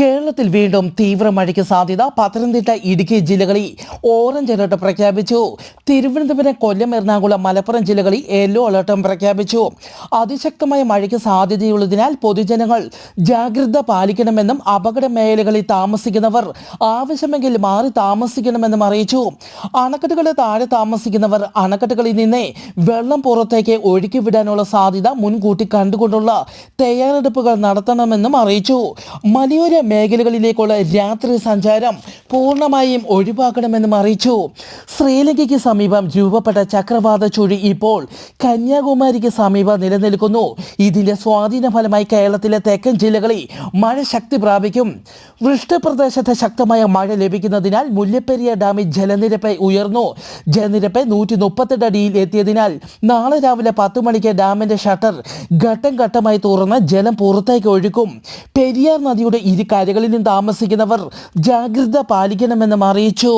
കേരളത്തിൽ വീണ്ടും തീവ്ര മഴയ്ക്ക് സാധ്യത. പത്തനംതിട്ട ഇടുക്കി ജില്ലകളിൽ ഓറഞ്ച് അലർട്ട് പ്രഖ്യാപിച്ചു. തിരുവനന്തപുരം കൊല്ലം എറണാകുളം മലപ്പുറം ജില്ലകളിൽ യെല്ലോ അലർട്ടും പ്രഖ്യാപിച്ചു. അതിശക്തമായ മഴയ്ക്ക് സാധ്യതയുള്ളതിനാൽ പൊതുജനങ്ങൾ ജാഗ്രത പാലിക്കണമെന്നും അപകട മേഖലകളിൽ താമസിക്കുന്നവർ ആവശ്യമെങ്കിൽ മാറി താമസിക്കണമെന്നും അറിയിച്ചു. അണക്കെട്ടുകളുടെ താഴെ താമസിക്കുന്നവർ അണക്കെട്ടുകളിൽ നിന്നേ വെള്ളം പുറത്തേക്ക് ഒഴുക്കി വിടാനുള്ള സാധ്യത മുൻകൂട്ടി കണ്ടുകൊണ്ടുള്ള തയ്യാറെടുപ്പുകൾ നടത്തണമെന്നും അറിയിച്ചു. മലയോര മേഖലകളിലേക്കുള്ള രാത്രി സഞ്ചാരം പൂർണമായും ഒഴിവാക്കണമെന്നും അറിയിച്ചു. ശ്രീലങ്കയ്ക്ക് സമീപം രൂപപ്പെട്ട ചക്രവാത ചുഴി ഇപ്പോൾ കന്യാകുമാരിക്ക് സമീപം നിലനിൽക്കുന്നു. ഇതിന്റെ സ്വാധീന ഫലമായി കേരളത്തിലെ തെക്കൻ ജില്ലകളിൽ മഴ ശക്തി പ്രാപിക്കും. വൃഷ്ടപ്രദേശത്ത് ശക്തമായ മഴ ലഭിക്കുന്നതിനാൽ മുല്ലപ്പെരിയ ഡാമിൽ ജലനിരപ്പ് ഉയർന്നു. ജലനിരപ്പ് നൂറ്റി മുപ്പത്തെട്ട് അടിയിൽ എത്തിയതിനാൽ നാളെ രാവിലെ പത്ത് മണിക്ക് ഡാമിന്റെ ഷട്ടർ ഘട്ടം ഘട്ടമായി തുറന്ന് ജലം പുറത്തേക്ക് ഒഴുക്കും. പെരിയാർ നദിയുടെ ഇരു കരകളിലും താമസിക്കുന്നവർ ജാഗ്രത പാലിക്കണമെന്നും അറിയിച്ചു.